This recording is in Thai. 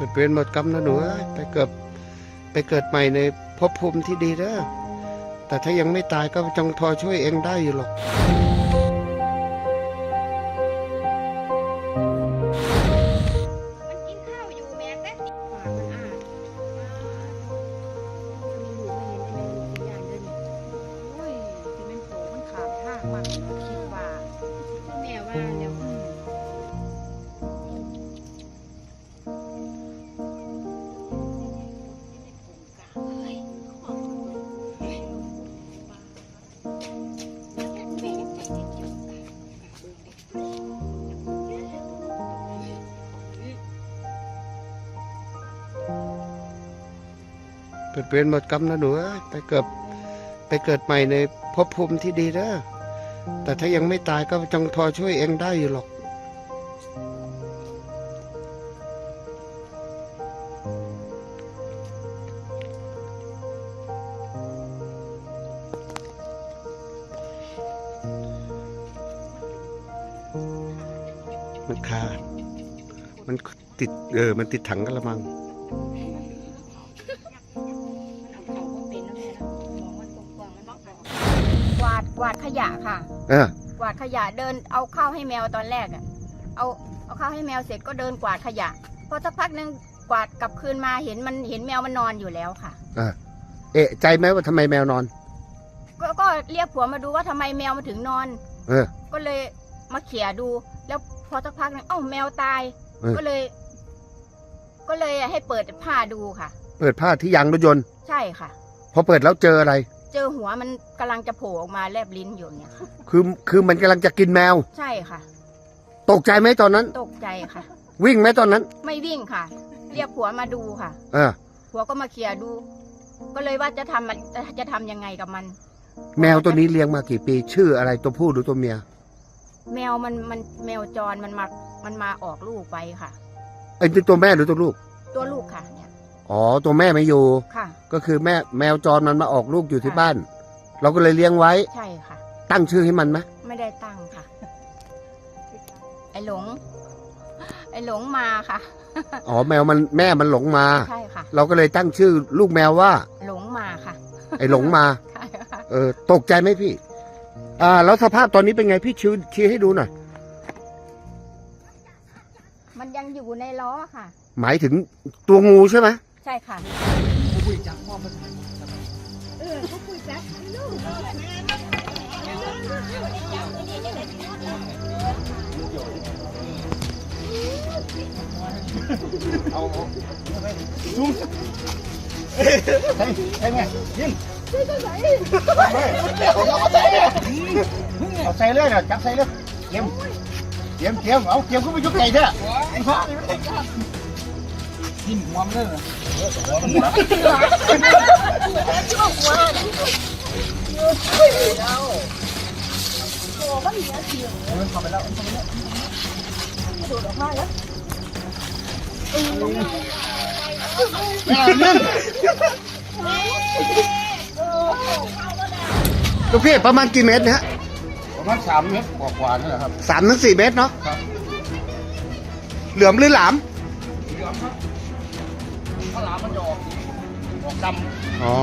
เกิดเวรหมดกรรมนะหนูไปเกิดไปเกิดใหม่ในภพภูมิที่ดีเด้อแต่ถ้ายังไม่ตายก็จงทอช่วยเองได้อยู่หรอกมันกินข้าวอยู่แเกิดเวรหมดกรรมนะหนูไปเกิดไปเกิดใหม่ในภพภูมิที่ดีเด้อแต่ถ้ายังไม่ตายก็จงทอช่วยเองได้อยู่หรอกมันคา มันติด เออ มันติดถังกระมัง วาดกวาดขยะค่ะ เออกวาดขยะเดินเอาข้าวให้แมวตอนแรกอะเอาเอาข้าวให้แมวเสร็จก็เดินกวาดขยะพอสักพักหนึงกวาดกลับคืนมาเห็นมันเห็นแมวมันนอนอยู่แล้วค่ะ เอะใจไหมว่าทำไมแมวนอน ก็ก็เรียกผัวมาดูว่าทำไมแมวมาถึงนอน เออ ก็เลยมาเขี่ยดู แล้วพอสักพักหนึงเอ้าแมวตาย เออ ก็เลย ก็เลยให้เปิดผ้าดูค่ะ เปิดผ้าที่ยางรถยนต์ ใช่ค่ะ พอเปิดแล้วเจออะไร เจอหัวมันกำลังจะโผล่ออกมาแลบลิ้นอยู่เนี่ยค่ะคือคือมันกำลังจะกินแมว ใช่ค่ะ ตกใจไหมตอนนั้น ตกใจค่ะ วิ่งไหมตอนนั้น ไม่วิ่งค่ะ เรียกผัวมาดูค่ะ เออ ผัวก็มาเคลียร์ดู ก็เลยว่าจะทำมันจะจะทำยังไงกับมัน แมวตัวนี้เลี้ยงมากี่ปีชื่ออะไรตัวผู้หรือตัวเมีย แมวมันมันแมวจรมันมามันมาออกลูกไปค่ะ ไอ้ยนี่ตัวแม่หรือตัวลูก ตัวลูกค่ะเนี่ย อ๋อตัวแม่ไม่อยู่ ค่ะ ก็คือแม่แมวจรมันมาออกลูกอยู่ที่บ้าน เราก็เลยเลี้ยงไว้ ใช่ค่ะ ตั้งชื่อให้มันไหมไม่ได้ตั้งค่ะ ไอหลง ไอหลงมาค่ะ อ๋อแมวมันแม่มันหลงมา ใช่ค่ะ เราก็เลยตั้งชื่อลูกแมวว่า หลงมาค่ะ ไอ้หลงมา ใช่ค่ะ เออตกใจไหมพี่ อ่า แล้วสภาพตอนนี้เป็นไงพี่ชี้ชี้ให้ดูหน่อยมันยังอยู่ในล้อค่ะ หมายถึงตัวงูใช่ไหม ใช่ค่ะเออเขาคุยจักลูกเออแม่เอาใส่เลยนะจับใส่เลยเกี่ยมเกี่ยมเกี่ยมเอาเกี่ยมก็ไม่ยุบใจเด้อ ไอ้พ่อนี่ไม่ได้จับกินหัวมันเลยนะหัวมันลูกพี่ประมาณกี่เมตรนะฮะประมาณสามเมตรกว่าๆนี่แหละครับสามถึงสี่เมตรเนาะเหลือมหรือหลามเหลืองครับาวหลามมันจะออกออกดอ๋อ